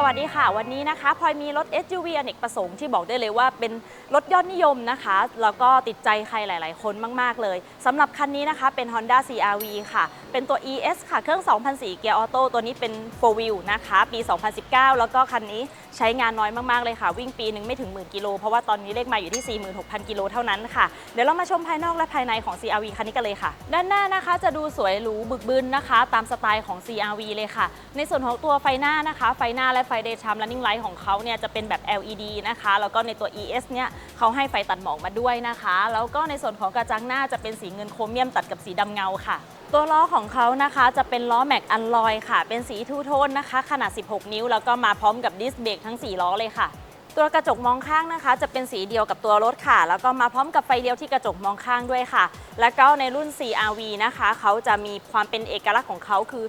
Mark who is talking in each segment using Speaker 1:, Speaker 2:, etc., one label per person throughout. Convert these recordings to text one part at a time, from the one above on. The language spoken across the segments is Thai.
Speaker 1: สวัสดีค่ะ วันนี้นะคะพลอยมีรถ SUV อเนกประสงค์ที่บอกได้เลยว่าเป็นรถยอดนิยมนะคะ แล้วก็ติดใจใครหลาย ๆ คนมาก ๆ เลยสำหรับคันนี้นะคะเป็น Honda CRV ค่ะ เป็นตัว ES ค่ะ เครื่อง 2004 เกียร์ออโต้ตัวนี้เป็น 4 wheel นะคะ ปี 2019 แล้วก็คันนี้ใช้งานน้อยมาก ๆ เลยค่ะ วิ่งปีหนึ่งไม่ถึงหมื่นกิโลเพราะว่าตอนนี้เลขมาอยู่ที่ 46,000 กิโลเท่านั้นค่ะ เดี๋ยวเรามาชมภายนอกและภายในของ CRV คันนี้กันเลยค่ะ ด้านหน้านะคะจะดูสวยหรูบึกบึนนะคะ ตามสไตล์ของ CRV เลยค่ะ ในส่วนของตัวไฟหน้านะคะ ไฟหน้าและไฟ daytime running light ของเขาเนี่ยจะเป็นแบบ LED นะคะ แล้วก็ในตัว ES เนี่ยเขาให้ไฟตัดหมอกมาด้วยนะคะ แล้วก็ในส่วนของกระจังหน้าจะเป็นสีเงินโครเมียมตัดกับสีดำเงาค่ะตัวล้อของเขานะคะจะเป็นล้อแม็กอันลอยค่ะ เป็นสีทูโทนนะคะ ขนาด 16 นิ้ว แล้วก็มาพร้อมกับดิสเบรกทั้ง 4 ล้อเลยค่ะ ตัวกระจกมองข้างนะคะ จะเป็นสีเดียวกับตัวรถค่ะ แล้วก็มาพร้อมกับไฟเลี้ยวที่กระจกมองข้างด้วยค่ะ แล้วก็ในรุ่น CRV นะคะ เขาจะมีความเป็นเอกลักษณ์ของเขาคือ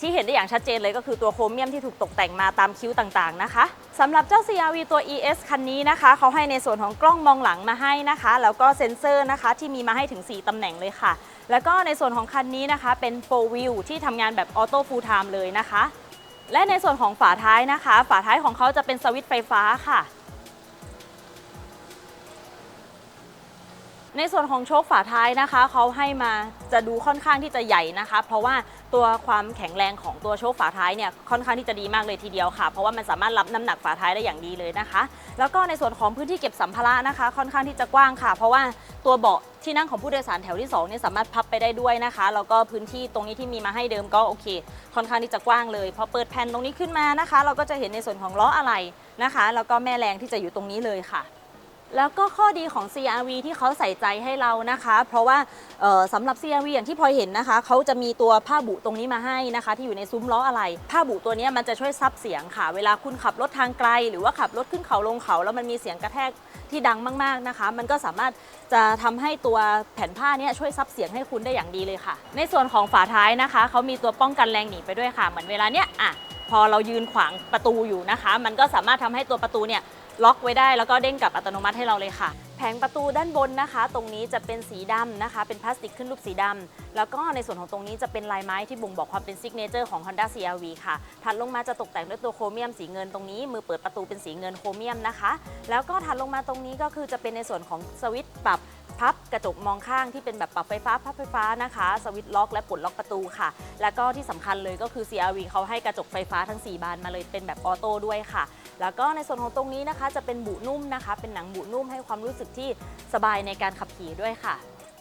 Speaker 1: ที่เห็นได้อย่างชัดเจนเลยก็คือตัวโครเมียมที่ถูกตกแต่งมาตามคิ้วต่างๆนะคะสำหรับเจ้า CRV ตัว ES คันนี้นะคะ เขาให้ในส่วนของกล้องมองหลังมาให้นะคะ แล้วก็เซ็นเซอร์นะคะที่มีมาให้ถึง 4ตำแหน่งเลยค่ะ แล้วก็ในส่วนของคันนี้นะคะเป็น 4 wheel ที่ทำงานแบบออโต้ฟูลไทม์เลยนะคะ และในส่วนของฝาท้ายนะคะ ฝาท้ายของเขาจะเป็นสวิตช์ไฟฟ้าค่ะ ในส่วนของโชคฝาท้ายนะคะเขาให้มาจะดูค่อนข้างที่จะใหญ่นะคะ เพราะว่าตัวความแข็งแรงของตัวโชคฝาท้ายเนี่ยค่อนข้างที่จะดีมากเลยทีเดียวค่ะ เพราะว่ามันสามารถรับน้ำหนักฝาท้ายได้อย่างดีเลยนะคะ แล้วก็ในส่วนของพื้นที่เก็บสัมภาระนะคะ ค่อนข้างที่จะกว้างค่ะ เพราะว่าตัวเบาะที่นั่งของผู้โดยสารแถวที่2เนี่ยสามารถพับไปได้ด้วยนะคะแล้วก็พื้นที่ตรงนี้ที่มีมาให้เดิมก็โอเค ค่อนข้างที่จะกว้างเลยพอเปิดแผ่นตรงนี้ขึ้นมานะคะ เราก็จะเห็นในส่วนของล้ออะไหล่นะคะ แล้วก็แม่แรงที่จะอยู่ตรงนี้เลยค่ะ แล้วก็ข้อดีของ CRV ที่เขาใส่ใจให้เรานะคะ เพราะว่าสำหรับ CRV อย่างที่พลอยเห็นนะคะ เขาจะมีตัวผ้าบุตรงนี้มาให้นะคะ ที่อยู่ในซุ้มล้ออะไร ผ้าบุตัวนี้มันจะช่วยซับเสียงค่ะ เวลาคุณขับรถทางไกล หรือว่าขับรถขึ้นเขาลงเขา แล้วมันมีเสียงกระแทกที่ดังมากๆนะคะ มันก็สามารถจะทำให้ตัวแผ่นผ้าเนี้ยช่วยซับเสียงให้คุณได้อย่างดีเลยค่ะ ในส่วนของฝาท้ายนะคะ เขามีตัวป้องกันแรงหนีไปด้วยค่ะ เหมือนเวลาเนี้ยอะพอเรายืนขวางประตูอยู่นะคะ มันก็สามารถทำให้ตัวประตูเนี่ย ล็อกไว้ได้แล้วก็เด้งกลับอัตโนมัติให้เราเลยค่ะ แผงประตูด้านบนนะคะ ตรงนี้จะเป็นสีดำนะคะ เป็นพลาสติกขึ้นรูปสีดำแล้วก็ในส่วนของตรงนี้จะเป็นลายไม้ที่บ่งบอกความเป็นซิกเนเจอร์ของ Honda CRV ค่ะ ถัดลงมาจะตกแต่งด้วยตัวโครเมียมสีเงินตรงนี้ มือเปิดประตูเป็นสีเงินโครเมียมนะคะ แล้วก็ถัดลงมาตรงนี้ก็คือจะเป็นในส่วนของสวิตช์ปรับ พับกระจกมองข้างที่เป็นแบบปรับไฟฟ้าพับไฟฟ้านะคะ สวิตช์ล็อกและปลดล็อกประตูค่ะ แล้วก็ที่สำคัญเลยก็คือ CRV เขาให้กระจกไฟฟ้าทั้ง 4 บานมาเลยเป็นแบบออโต้ด้วยค่ะ แล้วก็ในส่วนของตรงนี้นะคะ จะเป็นบุนุ่มนะคะ เป็นหนังบุนุ่มให้ความรู้สึกที่สบายในการขับขี่ด้วยค่ะ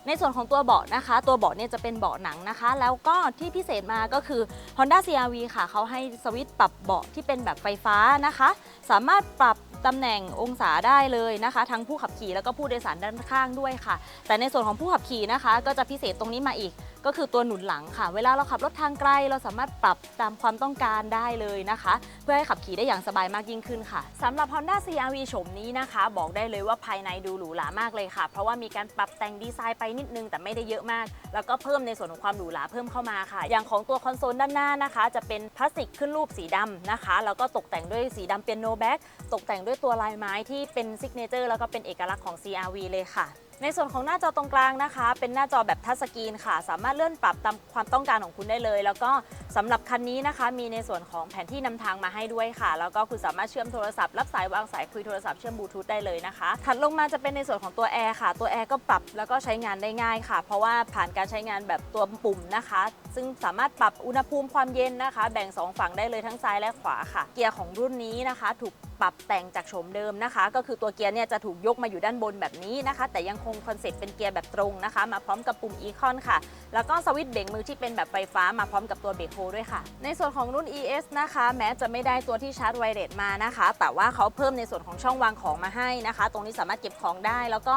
Speaker 1: ในส่วนของตัวเบาะนะคะ ตัวเบาะเนี่ยจะเป็นเบาะหนังนะคะ แล้วก็ที่พิเศษมาก็คือ Honda CRV ค่ะ เขาให้สวิตช์ปรับเบาะที่เป็นแบบไฟฟ้านะคะ สามารถปรับ ตำแหน่งองศาได้เลยนะคะ ทั้งผู้ขับขี่แล้วก็ผู้โดยสารด้านข้างด้วยค่ะ แต่ในส่วนของผู้ขับขี่นะคะ ก็จะพิเศษตรงนี้มาอีก ก็คือตัวหนุนหลังค่ะ เวลาเราขับรถทางไกล เราสามารถปรับตามความต้องการได้เลยนะคะ เพื่อให้ขับขี่ได้อย่างสบายมากยิ่งขึ้นค่ะสำหรับ Honda CRV โฉมนี้นะคะ บอกได้เลยว่าภายในดูหรูหรามากเลยค่ะ เพราะว่ามีการปรับแต่งดีไซน์ไปนิดนึงแต่ไม่ได้เยอะมาก แล้วก็เพิ่มในส่วนของความหรูหราเพิ่มเข้ามาค่ะ อย่างของตัวคอนโซลด้านหน้านะคะ จะเป็นพลาสติกขึ้นรูปสีดำนะคะ แล้วก็ตกแต่งด้วยสีดำเปียโนแบ็กตกแต่งด้วยตัวลายไม้ที่เป็นซิกเนเจอร์แล้วก็เป็นเอกลักษณ์ของ CRV เลยค่ะ ในส่วนของหน้าจอตรงกลางนะคะ เป็นหน้าจอแบบทัชสกรีนค่ะ สามารถเลื่อนปรับตามความต้องการของคุณได้เลย แล้วก็สำหรับคันนี้นะคะ มีในส่วนของแผนที่นำทางมาให้ด้วยค่ะ แล้วก็คุณสามารถเชื่อมโทรศัพท์รับสายวางสายคุยโทรศัพท์เชื่อมบลูทูธได้เลยนะคะถัดลงมาจะเป็นในส่วนของตัวแอร์ค่ะ ตัวแอร์ก็ปรับแล้วก็ใช้งานได้ง่ายค่ะ เพราะว่าผ่านการใช้งานแบบตัวปุ่มนะคะ ซึ่งสามารถปรับอุณหภูมิความเย็นนะคะ แบ่งสองฝั่งได้เลยทั้งซ้ายและขวาค่ะ เกียร์ของรุ่นนี้นะคะ ถูก ปรับแต่งจากโฉมเดิมนะคะ ก็คือตัวเกียร์เนี่ยจะถูกยกมาอยู่ด้านบนแบบนี้นะคะ แต่ยังคงคอนเซ็ปต์เป็นเกียร์แบบตรงนะคะ มาพร้อมกับปุ่มอีคอนค่ะ แล้วก็สวิตช์เบรกมือที่เป็นแบบไฟฟ้ามาพร้อมกับตัวเบรกโฮด้วยค่ะ ในส่วนของรุ่น ES นะคะ แม้จะไม่ได้ตัวที่ชาร์จไวเลสมานะคะ แต่ว่าเขาเพิ่มในส่วนของช่องวางของมาให้นะคะ ตรงนี้สามารถเก็บของได้ แล้วก็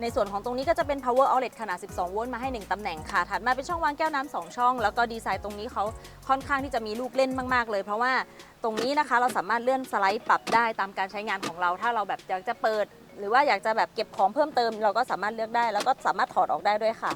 Speaker 1: ในส่วนของตรงนี้ก็จะเป็น power outlet ขนาด 12 โวลต์มาให้ 1ตำแหน่งค่ะถัดมาเป็นช่องวางแก้วน้ำสองช่อง แล้วก็ดีไซน์ตรงนี้เขาค่อนข้างที่จะมีลูกเล่นมาก ๆ เลย เพราะว่าตรงนี้นะคะเราสามารถเลื่อนสไลด์ปรับได้ตามการใช้งานของเรา ถ้าเราแบบอยากจะเปิด หรือว่าอยากจะแบบเก็บของเพิ่มเติม เราก็สามารถเลือกได้ แล้วก็สามารถถอดออกได้ด้วยค่ะ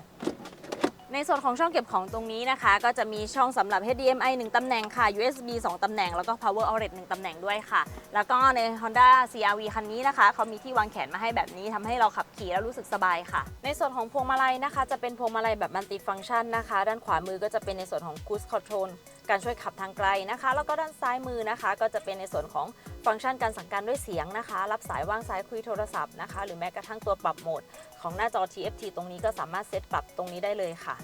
Speaker 1: ในส่วนของช่องเก็บของตรงนี้นะคะ ก็จะมีช่องสำหรับ HDMI 1ตำแหน่งค่ะ USB 2ตำแหน่งแล้วก็ Power Outlet 1ตำแหน่งด้วยค่ะ แล้วก็ใน Honda CRV คันนี้นะคะเขามีที่วางแขนมาให้แบบนี้ทำให้เราขับขี่แล้วรู้สึกสบายค่ะ ในส่วนของพวงมาลัยนะคะ จะเป็นพวงมาลัยแบบมัลติฟังก์ชันนะคะ ด้านขวามือก็จะเป็นในส่วนของ Cruise Control การช่วยขับทางไกลนะคะ แล้วก็ด้านซ้ายมือนะคะ ก็จะเป็นในส่วนของฟังก์ชันการสั่งการด้วยเสียงนะคะ รับสายว่างสายคุยโทรศัพท์นะคะ หรือแม้กระทั่งตัวปรับโหมด ของหน้าจอ TFT ตรงนี้ก็สามารถเซตปรับตรงนี้ได้เลยค่ะ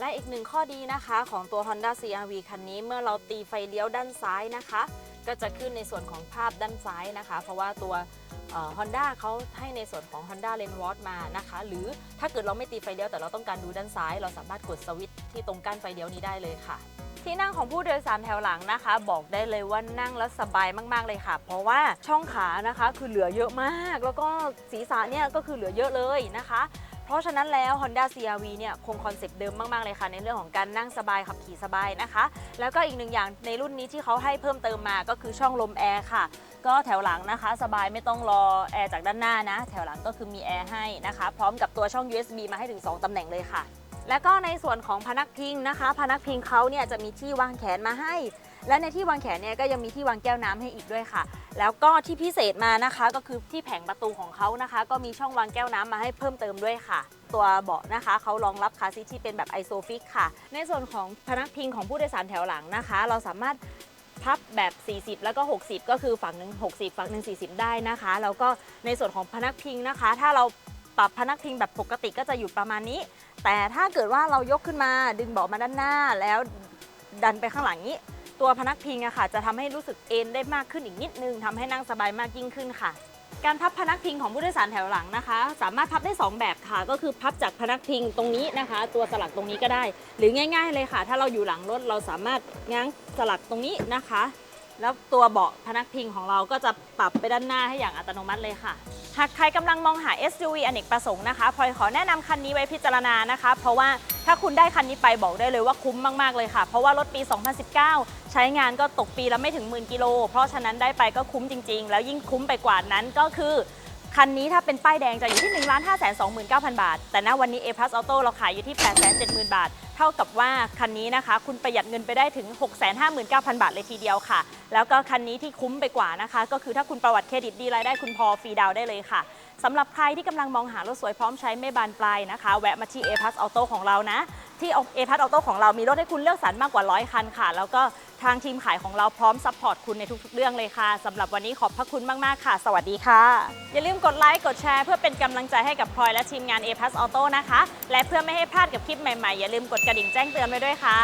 Speaker 1: และอีกหนึ่งข้อดีนะคะของตัว Honda CRV คันนี้เมื่อเราตีไฟเลี้ยวด้านซ้ายนะคะ ก็จะขึ้นในส่วนของภาพด้านซ้ายนะคะ เพราะว่าตัวฮอนด้าเขาให้ในส่วนของ Honda Lane Watch มานะคะ หรือถ้าเกิดเราไม่ตีไฟเลี้ยวแต่เราต้องการดูด้านซ้าย เราสามารถกดสวิตช์ที่ตรงก้านไฟเลี้ยวนี้ได้เลยค่ะ ที่นั่งของผู้โดยสารแถวหลังนะคะ บอกได้เลยว่านั่งแล้วสบายมาก ๆ เลยค่ะ เพราะว่าช่องขานะคะคือเหลือเยอะมาก แล้วก็ศีรษะเนี่ยก็คือเหลือเยอะเลยนะคะ เพราะฉะนั้นแล้ว Honda CRV เนี่ยคงคอนเซปต์เดิมมาก ๆ เลยค่ะ ในเรื่องของการนั่งสบายขับขี่สบายนะคะ แล้วก็อีกหนึ่งอย่างในรุ่นนี้ที่เขาให้เพิ่มเติมมาก็คือช่องลมแอร์ค่ะก็แถวหลังนะคะ สบายไม่ต้องรอแอร์จากด้านหน้านะ แถวหลังก็คือมีแอร์ให้นะคะ พร้อมกับตัวช่อง USB มาให้ถึง 2 ตำแหน่งเลยค่ะ แล้วก็ในส่วนของพนักพิงนะคะ พนักพิงเขาเนี่ยจะมีที่วางแขนมาให้ และในที่วางแขนเนี่ยก็ยังมีที่วางแก้วน้ำให้อีกด้วยค่ะ แล้วก็ที่พิเศษมานะคะก็คือที่แผงประตูของเขานะคะ ก็มีช่องวางแก้วน้ำมาให้เพิ่มเติมด้วยค่ะ ตัวเบาะนะคะเขารองรับคาซีทที่เป็นแบบไอโซฟิกค่ะ ในส่วนของพนักพิงของผู้โดยสารแถวหลังนะคะ เราสามารถพับแบบ 40 แล้วก็ 60 ก็คือฝั่งหนึ่ง60 ฝั่งหนึ่ง40 ได้นะคะ แล้วก็ในส่วนของพนักพิงนะคะ ถ้าเราปรับพนักพิงแบบปกติก็จะอยู่ประมาณนี้ แต่ถ้าเกิดว่าเรายกขึ้นมาดึงเบาะมาด้านหน้าแล้วดันไปข้างหลังนี้ ตัวพนักพิงอะค่ะ จะทำให้รู้สึกเอนได้มากขึ้นอีกนิดนึงทำให้นั่งสบายมากยิ่งขึ้นค่ะ การพับพนักพิงของผู้โดยสารแถวหลังนะคะ สามารถพับได้ 2 แบบค่ะ ก็คือพับจากพนักพิงตรงนี้นะคะ ตัวสลักตรงนี้ก็ได้ หรือง่าย ๆ เลยค่ะ ถ้าเราอยู่หลังรถเราสามารถง้างสลักตรงนี้นะคะ แล้วตัวเบาะพนักพิงของเราก็จะปรับไปด้านหน้าให้อย่างอัตโนมัติเลยค่ะ หากใครกำลังมองหา SUV อเนกประสงค์นะคะพลอยขอแนะนำคันนี้ไว้พิจารณานะคะ เพราะว่าถ้าคุณได้คันนี้ไปบอกได้เลยว่าคุ้มมาก ๆ เลยค่ะ เพราะว่ารถปี 2019 ใช้งานก็ตกปีละไม่ถึงหมื่นกิโล เพราะฉะนั้นได้ไปก็คุ้มจริง ๆ แล้วยิ่งคุ้มไปกว่านั้นก็คือคันนี้ถ้าเป็นป้ายแดงจะอยู่ที่ 1 5 2 9 0 0 0 บาท แต่ณวันนี้ A Plus Auto เราขายอยู่ที่ 8 7 0 0 0 0 บาท เท่ากับว่าคันนี้นะคะ คุณประหยัดเงินไปได้ถึง 6 5 9 0 0 0 บาทเลยทีเดียวค่ะ แล้วก็คันนี้ที่คุ้มไปกว่านะคะ ก็คือถ้าคุณประวัติเครดิตดีรายได้คุณพอฟรีดาวได้เลยค่ะสำหรับใครที่กำลังมองหารถสวยพร้อมใช้ไม่บานปลายนะคะ แวะมาที่ A Plus Auto ของเรานะ ที่เอพัทออโต้ของเรามีรถให้คุณเลือกสรรมากกว่าร้อยคันค่ะ แล้วก็ทางทีมขายของเราพร้อมซัพพอร์ตคุณในทุก ๆ เรื่องเลยค่ะสำหรับวันนี้ขอบพระคุณมาก ๆ ค่ะ สวัสดีค่ะ อย่าลืมกดไลค์กดแชร์เพื่อเป็นกำลังใจให้กับพลอยและทีมงาน A Plus Auto นะคะ และเพื่อไม่ให้พลาดกับคลิปใหม่ ๆ อย่าลืมกดกระดิ่งแจ้งเตือนไว้ด้วยค่ะ